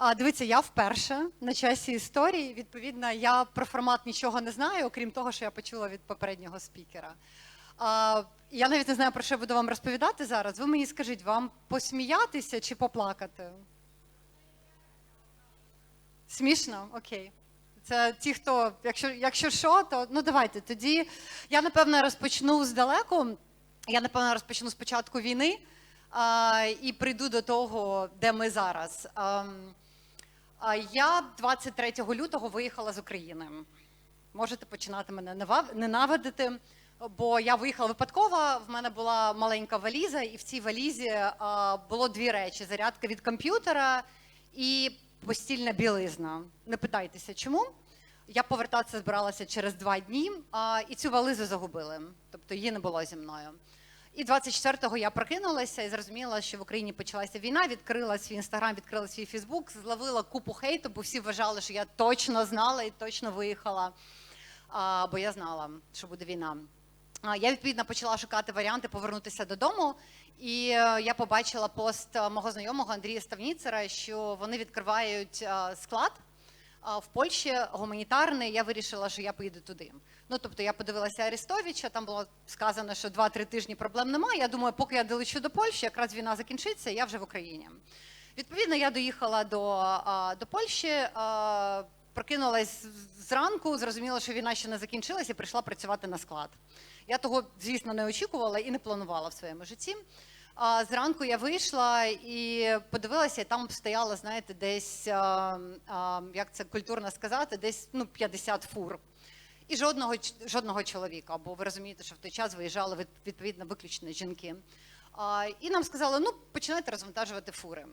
А, дивіться, я вперше на часі історії. Відповідно, я про формат нічого не знаю, окрім того, що я почула від попереднього спікера. А, я навіть не знаю, про що буду вам розповідати зараз. Ви мені скажіть, вам посміятися чи поплакати? Смішно? Окей. Це ті, хто, якщо, якщо що, то ну давайте. Тоді я напевно розпочну здалеку. Я напевно розпочну з початку війни а, і прийду до того, де ми зараз. А, я 23 лютого виїхала з України. Можете починати мене ненавидити, бо я виїхала випадково. В мене була маленька валіза, і в цій валізі було дві речі: зарядка від комп'ютера і постільна білизна. Не питайтеся, чому. Я повертатися збиралася через два дні, і цю вализу загубили. Тобто її не було зі мною. І 24-го я прокинулася і зрозуміла, що в Україні почалася війна. Відкрила свій інстаграм, відкрила свій Фейсбук, зловила купу хейту, бо всі вважали, що я точно знала і точно виїхала. А, бо я знала, що буде війна. А, Я відповідно почала шукати варіанти повернутися додому, і е, я побачила пост е, мого знайомого Андрія Ставніцера, що вони відкривають е, склад в Польщі гуманітарний. Я вирішила, що я поїду туди. Ну тобто я подивилася Арестовича, там було сказано, що 2-3 тижні проблем немає. Я думаю, поки я долечу до Польщі, якраз війна закінчиться, я вже в Україні. Відповідно, я доїхала до, до Польщі. Прокинулась зранку, зрозуміла, що війна ще не закінчилась, і прийшла працювати на склад. Я того, звісно, не очікувала і не планувала в своєму житті. А зранку я вийшла і подивилася, і там стояло, знаєте, десь а, а, як це культурно сказати, десь ну 50 фур. І жодного жодного чоловіка, бо ви розумієте, що в той час виїжджали відповідно виключно жінки. А, і нам сказали, ну починайте розвантажувати фури.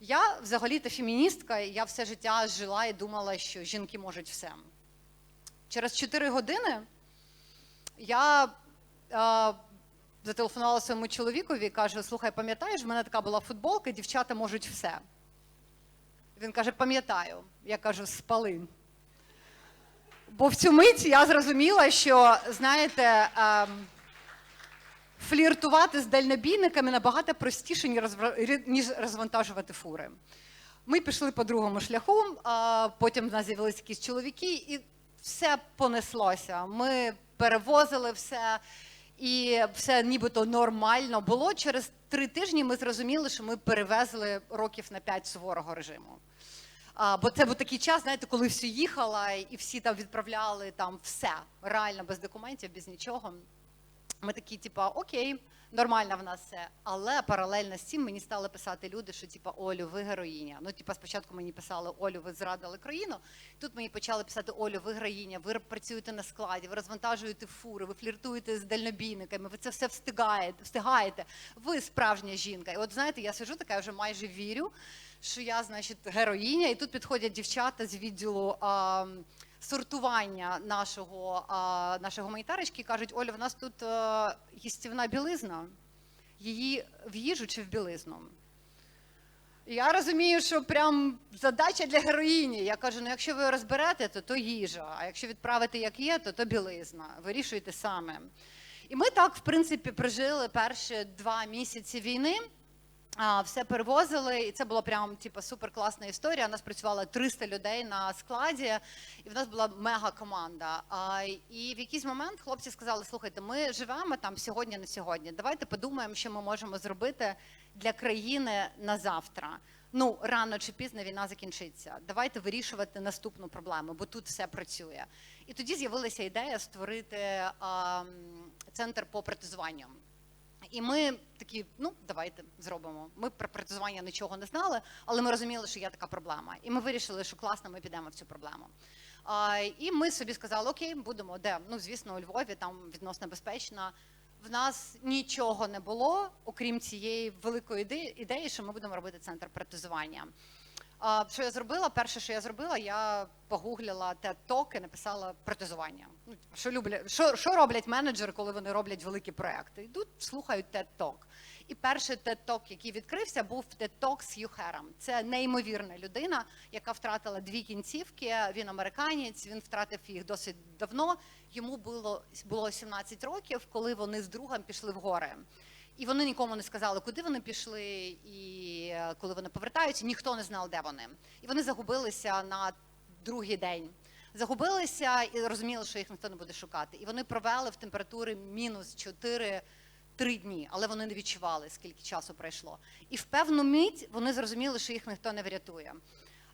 Я взагалі-то феміністка, і я все життя жила і думала, що жінки можуть все. Через 4 години я е, зателефонувала своєму чоловікові і кажу: слухай, пам'ятаєш, в мене така була футболка, дівчата можуть все. Він каже: пам'ятаю. Я кажу, спали. Бо в цю мить я зрозуміла, що, знаєте, ем, фліртувати з дальнобійниками набагато простіше, ніж розвантажувати фури. Ми пішли по другому шляху, а потім в нас з'явилися якісь чоловіки, і все понеслося. Ми перевозили все, і все нібито нормально було. Через три тижні ми зрозуміли, що ми перевезли років на п'ять суворого режиму. А, бо це був такий час, знаєте, коли всі їхала, і всі там відправляли там все реально без документів, без нічого. Ми такі, типа, окей, нормально в нас все. Але паралельно з цим мені стали писати люди, що типа Олю, ви героїня. Ну, типа, спочатку мені писали Олю, ви зрадили країну. Тут мені почали писати Олю, ви героїня, ви працюєте на складі, ви розвантажуєте фури, ви фліртуєте з дальнобійниками, ви це все встигаєте, встигаєте. Ви справжня жінка. І от знаєте, я сижу така, я вже майже вірю, що я, значить, героїня, і тут підходять дівчата з відділу. А, сортування нашого, нашої гуманітарочки кажуть, Оля, в нас тут а, їстівна білизна, її в їжу чи в білизну. Я розумію, що прям задача для героїні. Я кажу: ну якщо ви розберете, то то їжа, а якщо відправити як є, то то білизна. Вирішуйте саме. І ми так, в принципі, прожили перші два місяці війни. Все перевозили, і це була прям типу, супер класна історія. У нас працювало 300 людей на складі, і в нас була мега команда. І в якийсь момент хлопці сказали: слухайте, ми живемо там сьогодні на сьогодні. Давайте подумаємо, що ми можемо зробити для країни на завтра. Ну, рано чи пізно війна закінчиться. Давайте вирішувати наступну проблему, бо тут все працює. І тоді з'явилася ідея створити а, центр по протезуванню. І ми такі, ну давайте зробимо. Ми про протезування нічого не знали, але ми розуміли, що є така проблема. І ми вирішили, що класно, ми підемо в цю проблему. А, і ми собі сказали, окей, будемо де? Ну, звісно, у Львові там відносно безпечно. В нас нічого не було, окрім цієї великої ідеї, що ми будемо робити центр протезування. А, що я зробила? Перше, що я зробила, я погуглила TED Talk і написала протезування. Ну, що люблять, що, що роблять менеджери, коли вони роблять великі проекти? Йдуть, слухають TED Talk. І перший TED Talk, який відкрився, був TED Talk з Хью Хером. Це неймовірна людина, яка втратила дві кінцівки. Він американець, він втратив їх досить давно. Йому було, було 17 років, коли вони з другом пішли в гори. І вони нікому не сказали, куди вони пішли, і е, коли вони повертаються, ніхто не знав, де вони. І вони загубилися на другий день. Загубилися і розуміли, що їх ніхто не буде шукати. І вони провели в температурі мінус 4 три дні, але вони не відчували, скільки часу пройшло. І в певну мить вони зрозуміли, що їх ніхто не врятує.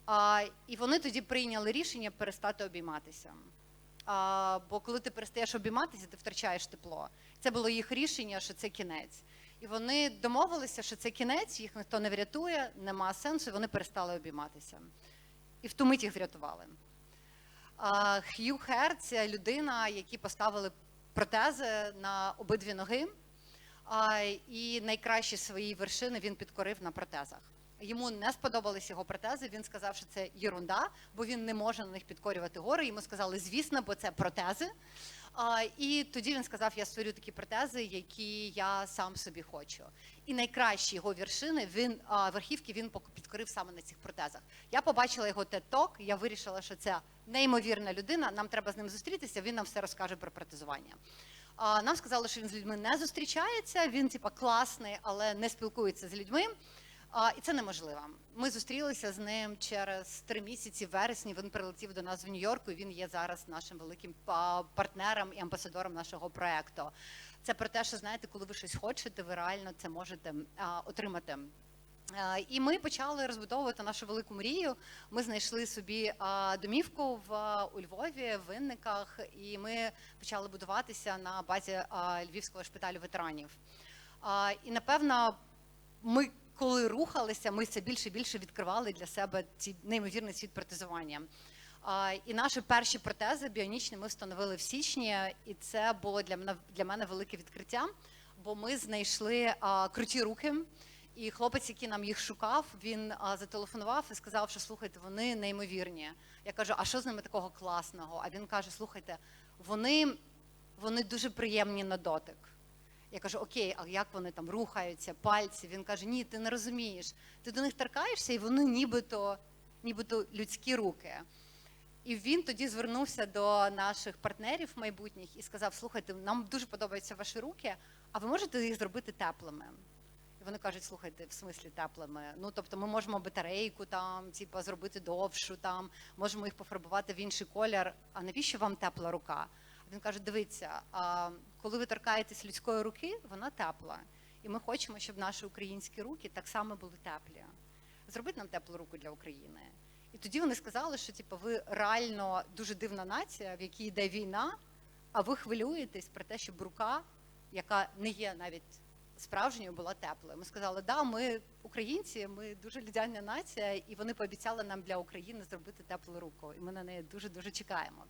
А, і вони тоді прийняли рішення перестати обійматися. А, бо коли ти перестаєш обійматися, ти втрачаєш тепло. Це було їх рішення, що це кінець. І вони домовилися, що це кінець, їх ніхто не врятує, нема сенсу, і вони перестали обійматися. І в ту мить їх врятували. А, Х'ю Хер це людина, які поставили протези на обидві ноги. А, і найкращі свої вершини він підкорив на протезах. Йому не сподобались його протези. Він сказав, що це єрунда, бо він не може на них підкорювати гори. Йому сказали, звісно, бо це протези. А, і тоді він сказав: я створю такі протези, які я сам собі хочу. І найкращі його вершини він а, верхівки він підкорив саме на цих протезах. Я побачила його TED-Talk, Я вирішила, що це неймовірна людина. Нам треба з ним зустрітися. Він нам все розкаже про протезування. А, Нам сказали, що він з людьми не зустрічається. Він, типа, класний, але не спілкується з людьми. А, і це неможливо. Ми зустрілися з ним через три місяці. В вересні він прилетів до нас в Нью-Йорку. і Він є зараз нашим великим партнером і амбасадором нашого проекту. Це про те, що знаєте, коли ви щось хочете, ви реально це можете а, отримати. І ми почали розбудовувати нашу велику мрію. Ми знайшли собі домівку в у Львові, в Винниках, і ми почали будуватися на базі Львівського шпиталю ветеранів. І напевно, ми коли рухалися, ми все більше і більше відкривали для себе ці неймовірний світ протезування. І наші перші протези біонічні ми встановили в січні, і це було для мене для мене велике відкриття, бо ми знайшли круті руки. І хлопець, який нам їх шукав, він а, зателефонував і сказав, що слухайте, вони неймовірні. Я кажу, а що з ними такого класного? А він каже: слухайте, вони, вони дуже приємні на дотик. Я кажу, окей, а як вони там рухаються, пальці? Він каже: Ні, ти не розумієш. Ти до них торкаєшся, і вони нібито, нібито людські руки. І він тоді звернувся до наших партнерів майбутніх і сказав: Слухайте, нам дуже подобаються ваші руки, а ви можете їх зробити теплими? І вони кажуть, слухайте, в смислі теплими. Ну тобто ми можемо батарейку там, типу, зробити довшу, там можемо їх пофарбувати в інший колір. А навіщо вам тепла рука? Він каже: дивіться, а коли ви торкаєтесь людської руки, вона тепла. І ми хочемо, щоб наші українські руки так само були теплі. Зробіть нам теплу руку для України. І тоді вони сказали, що типу, ви реально дуже дивна нація, в якій йде війна, а ви хвилюєтесь про те, щоб рука, яка не є навіть справжньою, була теплою. Ми сказали, да, ми українці, ми дуже людяна нація, і вони пообіцяли нам для України зробити теплу руку. І ми на неї дуже дуже чекаємо.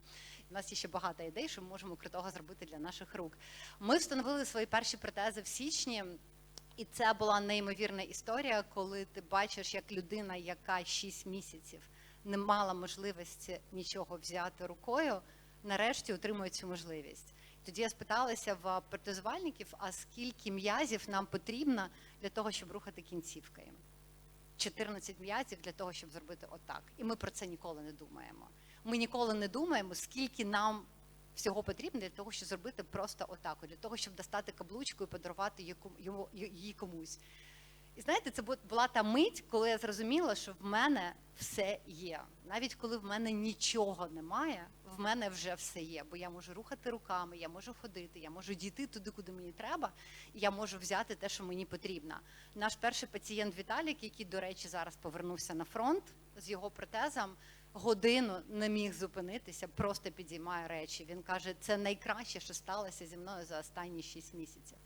У нас є ще багато ідей, що ми можемо крутого зробити для наших рук. Ми встановили свої перші протези в січні. І це була неймовірна історія, коли ти бачиш, як людина, яка 6 місяців не мала можливості нічого взяти рукою, нарешті отримує цю можливість. Тоді я спиталася в протезувальників, а скільки м'язів нам потрібно для того, щоб рухати кінцівкою. 14 м'язів для того, щоб зробити отак. І ми про це ніколи не думаємо. Ми ніколи не думаємо, скільки нам всього потрібно для того, щоб зробити просто отак, для того, щоб достати каблучку і подарувати її комусь. І знаєте, це була та мить, коли я зрозуміла, що в мене все є. Навіть коли в мене нічого немає, в мене вже все є. Бо я можу рухати руками, я можу ходити, я можу дійти туди, куди мені треба, і я можу взяти те, що мені потрібно. Наш перший пацієнт Віталік, який, до речі, зараз повернувся на фронт з його протезом, годину не міг зупинитися, просто підіймає речі. Він каже, це найкраще, що сталося зі мною за останні 6 місяців.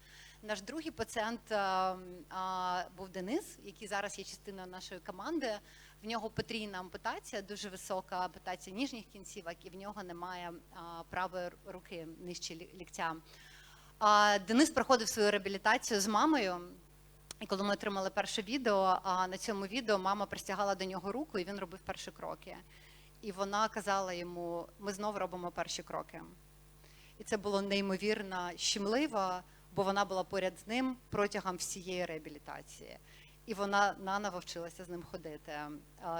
Наш другий пацієнт а, а, був Денис, який зараз є частиною нашої команди. В нього потрійна ампутація, дуже висока ампутація ніжніх кінцівок, і в нього немає а, правої руки нижче лі- ліктя. А, Денис проходив свою реабілітацію з мамою. І коли ми отримали перше відео, а на цьому відео мама простягала до нього руку, і він робив перші кроки. І вона казала йому: ми знову робимо перші кроки. І це було неймовірно щемливо, бо вона була поряд з ним протягом всієї реабілітації. І вона наново вчилася з ним ходити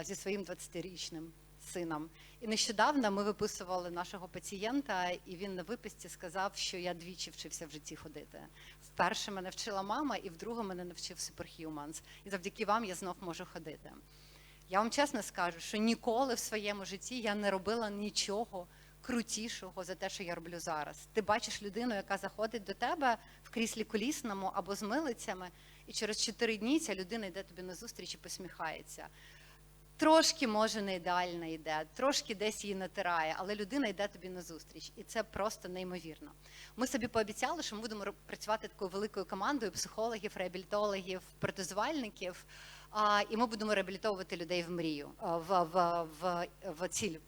зі своїм 20-річним сином. І нещодавно ми виписували нашого пацієнта, і він на виписці сказав, що я двічі вчився в житті ходити. Вперше мене вчила мама, і вдруге мене навчив Superhumans. І завдяки вам я знов можу ходити. Я вам чесно скажу, що ніколи в своєму житті я не робила нічого крутішого за те, що я роблю зараз. Ти бачиш людину, яка заходить до тебе в кріслі колісному або з милицями, і через чотири дні ця людина йде тобі на зустріч і посміхається. Трошки, може, не ідеально йде, трошки десь її натирає, але людина йде тобі на зустріч, і це просто неймовірно. Ми собі пообіцяли, що ми будемо працювати такою великою командою психологів, реабілітологів, протезувальників, і ми будемо реабілітовувати людей в мрію, в, в, в, в ціль.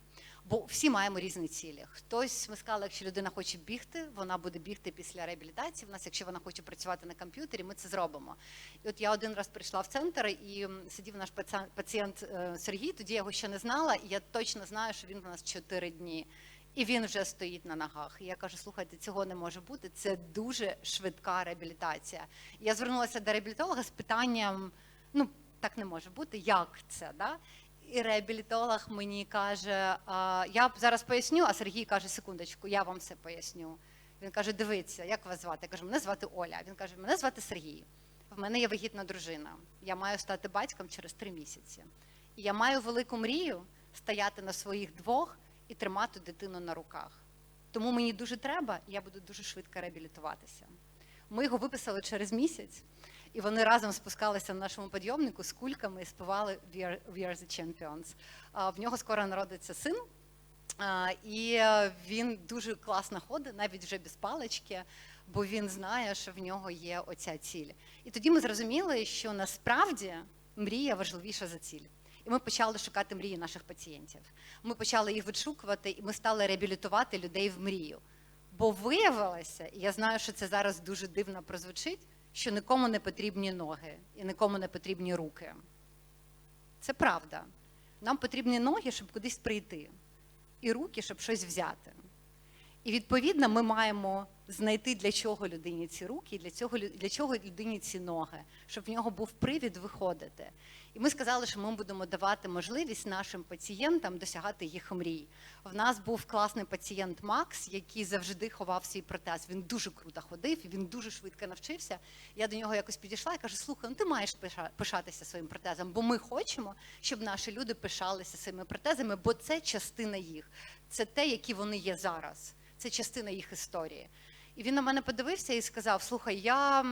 Бо всі маємо різні цілі. Хтось ми сказали, якщо людина хоче бігти, вона буде бігти після реабілітації. В нас, якщо вона хоче працювати на комп'ютері, ми це зробимо. І от я один раз прийшла в центр і сидів наш паці- пацієнт е, Сергій. Тоді я його ще не знала, і я точно знаю, що він у нас 4 дні. І він вже стоїть на ногах. І я кажу: слухайте, цього не може бути. Це дуже швидка реабілітація. Я звернулася до реабілітолога з питанням: ну так не може бути, як це? Да? І реабілітолог мені каже: а, я зараз поясню, а Сергій каже: секундочку, я вам все поясню. Він каже: дивіться, як вас звати? Я кажу, мене звати Оля. Він каже, мене звати Сергій. В мене є вагітна дружина. Я маю стати батьком через три місяці. І я маю велику мрію стояти на своїх двох і тримати дитину на руках. Тому мені дуже треба, і я буду дуже швидко реабілітуватися. Ми його виписали через місяць, і вони разом спускалися на нашому підйомнику з кульками і співали We are, We are the Champions. В нього скоро народиться син, і е, він дуже класно ходить, навіть вже без палички, бо він знає, що в нього є оця ціль. І тоді ми зрозуміли, що насправді мрія важливіша за ціль. І ми почали шукати мрії наших пацієнтів. Ми почали їх відшукувати, і ми стали реабілітувати людей в мрію. Бо виявилося, і я знаю, що це зараз дуже дивно прозвучить, що нікому не потрібні ноги і нікому не потрібні руки. Це правда. Нам потрібні ноги, щоб кудись прийти, і руки, щоб щось взяти. І відповідно ми маємо знайти, для чого людині ці руки, для цього для чого людині ці ноги, щоб в нього був привід виходити. І ми сказали, що ми будемо давати можливість нашим пацієнтам досягати їх мрій. В нас був класний пацієнт Макс, який завжди ховав свій протез. Він дуже круто ходив, він дуже швидко навчився. Я до нього якось підійшла і кажу: слухай, ну ти маєш пиша- пишатися своїм протезом, бо ми хочемо, щоб наші люди пишалися своїми протезами, бо це частина їх, це те, які вони є зараз. Це частина їх історії. І він на мене подивився і сказав: Слухай, я,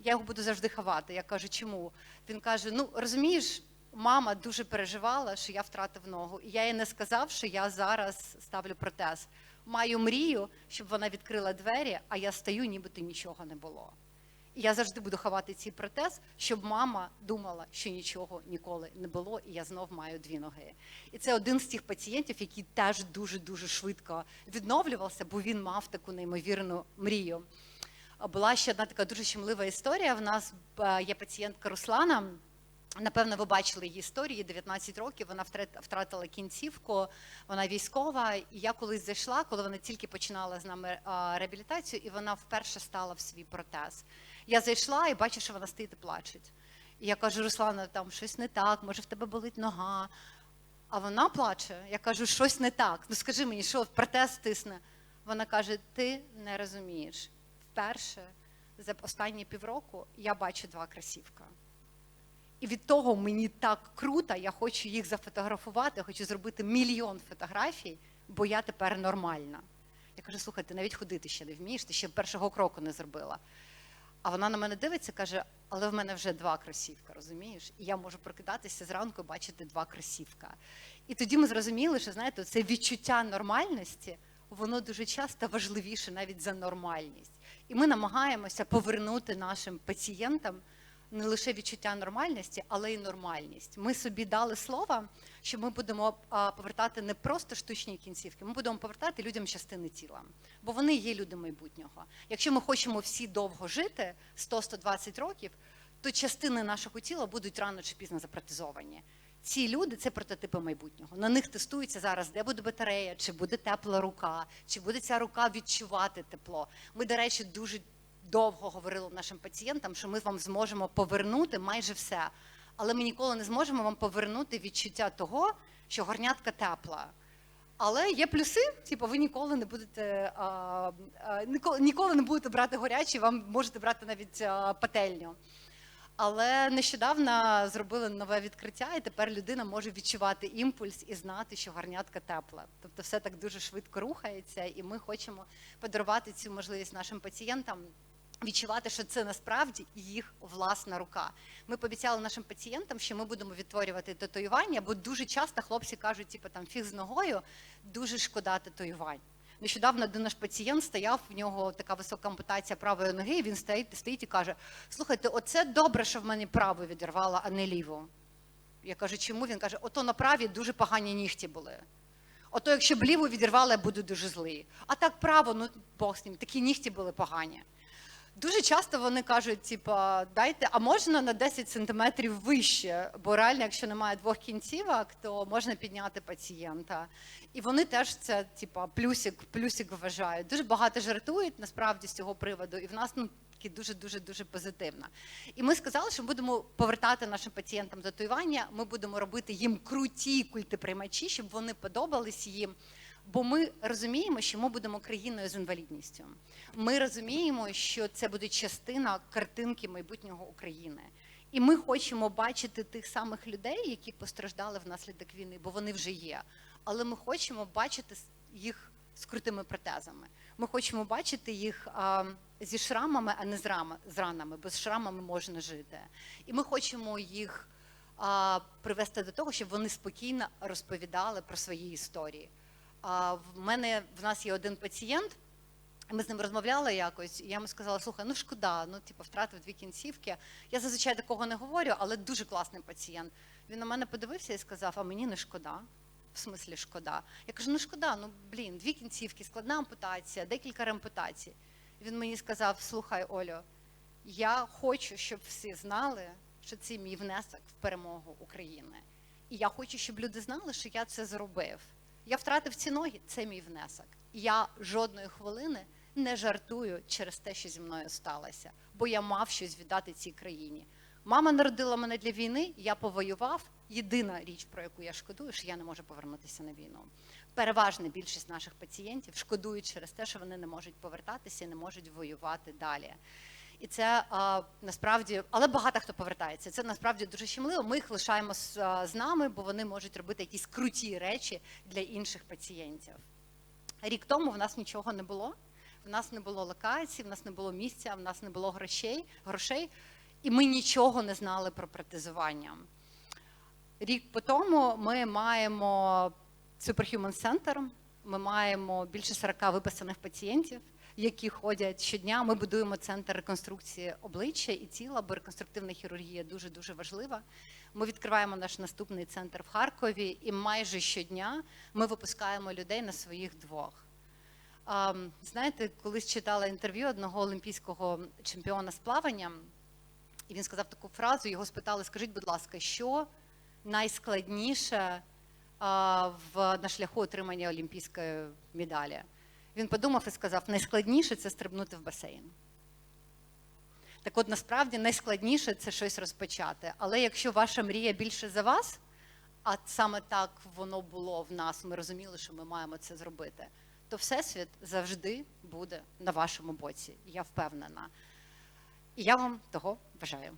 я його буду завжди ховати. Я кажу, чому? Він каже: Ну розумієш, мама дуже переживала, що я втратив ногу. І я їй не сказав, що я зараз ставлю протез. Маю мрію, щоб вона відкрила двері, а я стою, нібито нічого не було. Я завжди буду ховати цей протез, щоб мама думала, що нічого ніколи не було, і я знов маю дві ноги. І це один з тих пацієнтів, який теж дуже дуже швидко відновлювався, бо він мав таку неймовірну мрію. Була ще одна така дуже щемлива історія. В нас е, є пацієнтка Руслана. Напевно, ви бачили її історію. 19 років вона втрат- втратила кінцівку, вона військова. І я колись зайшла, коли вона тільки починала з нами реабілітацію, і вона вперше стала в свій протез. Я зайшла і бачу, що вона стоїть і плаче. І я кажу, Руслана, там щось не так, може в тебе болить нога. А вона плаче. Я кажу, щось не так. Ну скажи мені, що протез тисне. Вона каже: ти не розумієш. Вперше за останні півроку я бачу два кросівка. І від того мені так круто, я хочу їх зафотографувати, хочу зробити мільйон фотографій, бо я тепер нормальна. Я кажу, слухай, ти навіть ходити ще не вмієш, ти ще першого кроку не зробила. А вона на мене дивиться, каже: але в мене вже два кросівка, розумієш? І я можу прокидатися зранку бачити два кросівка. І тоді ми зрозуміли, що знаєте, це відчуття нормальності, воно дуже часто важливіше навіть за нормальність. І ми намагаємося повернути нашим пацієнтам не лише відчуття нормальності, але й нормальність. Ми собі дали слово, що ми будемо повертати не просто штучні кінцівки, ми будемо повертати людям частини тіла, бо вони є люди майбутнього. Якщо ми хочемо всі довго жити 100-120 років, то частини нашого тіла будуть рано чи пізно запротезовані. Ці люди це прототипи майбутнього. На них тестується зараз, де буде батарея, чи буде тепла рука, чи буде ця рука відчувати тепло. Ми, до речі, дуже довго говорили нашим пацієнтам, що ми вам зможемо повернути майже все. Але ми ніколи не зможемо вам повернути відчуття того, що горнятка тепла. Але є плюси, типу, ви ніколи не будете а, а, ніколи, ніколи не будете брати горячі, вам можете брати навіть а, пательню. Але нещодавно зробили нове відкриття, і тепер людина може відчувати імпульс і знати, що гарнятка тепла. Тобто, все так дуже швидко рухається, і ми хочемо подарувати цю можливість нашим пацієнтам. Відчувати, що це насправді їх власна рука. Ми пообіцяли нашим пацієнтам, що ми будемо відтворювати татуювання, бо дуже часто хлопці кажуть, типу там фіг з ногою, дуже шкода татуювань. Нещодавно один наш пацієнт стояв, в нього така висока ампутація правої ноги, і він стоїть, стоїть і каже: Слухайте, оце добре, що в мене праву відірвала, а не ліву. Я кажу, чому? Він каже, ото на праві дуже погані нігті були. Ото, якщо б ліву відірвала, я буду дуже злий. А так право, ну Бог з ним, такі нігті були погані. Дуже часто вони кажуть, типа, дайте, а можна на 10 сантиметрів вище, бо реально, якщо немає двох кінцівок, то можна підняти пацієнта. І вони теж це, типа, плюсик, плюсик вважають. Дуже багато жартують насправді з цього приводу, і в нас ну дуже дуже дуже позитивно. І ми сказали, що ми будемо повертати нашим пацієнтам татуювання. Ми будемо робити їм круті культиприймачі, щоб вони подобались їм. Бо ми розуміємо, що ми будемо країною з інвалідністю. Ми розуміємо, що це буде частина картинки майбутнього України. І ми хочемо бачити тих самих людей, які постраждали внаслідок війни, бо вони вже є. Але ми хочемо бачити їх з крутими протезами. Ми хочемо бачити їх а, зі шрамами, а не з, рами, з ранами, бо з шрамами можна жити. І ми хочемо їх а, привести до того, щоб вони спокійно розповідали про свої історії. А в мене в нас є один пацієнт. Ми з ним розмовляли якось, і я йому сказала: слухай, ну шкода, ну типу, втратив дві кінцівки. Я зазвичай такого не говорю, але дуже класний пацієнт. Він на мене подивився і сказав: А мені не шкода. В смислі шкода. Я кажу, ну шкода, ну блін, дві кінцівки, складна ампутація, декілька реампутацій. Він мені сказав: Слухай, Олю, я хочу, щоб всі знали, що це мій внесок в перемогу України. І я хочу, щоб люди знали, що я це зробив. Я втратив ці ноги, це мій внесок. Я жодної хвилини не жартую через те, що зі мною сталося, бо я мав щось віддати цій країні. Мама народила мене для війни, я повоював. Єдина річ, про яку я шкодую, що я не можу повернутися на війну. Переважна більшість наших пацієнтів шкодують через те, що вони не можуть повертатися і не можуть воювати далі. І це а, насправді, але багато хто повертається. Це насправді дуже щемливо. Ми їх лишаємо з, а, з нами, бо вони можуть робити якісь круті речі для інших пацієнтів. Рік тому в нас нічого не було. В нас не було локацій, в нас не було місця, в нас не було грошей, грошей, і ми нічого не знали про протезування. Рік по тому ми маємо Superhuman Center, ми маємо більше 40 виписаних пацієнтів, які ходять щодня. Ми будуємо центр реконструкції обличчя і тіла, бо реконструктивна хірургія дуже дуже важлива. Ми відкриваємо наш наступний центр в Харкові, і майже щодня ми випускаємо людей на своїх двох. Знаєте, колись читала інтерв'ю одного олімпійського чемпіона з плавання, і він сказав таку фразу: його спитали: Скажіть, будь ласка, що найскладніше в на шляху отримання олімпійської медалі? Він подумав і сказав: найскладніше це стрибнути в басейн. Так от насправді найскладніше це щось розпочати. Але якщо ваша мрія більше за вас, а саме так воно було в нас, ми розуміли, що ми маємо це зробити, то Всесвіт завжди буде на вашому боці. Я впевнена. І я вам того бажаю.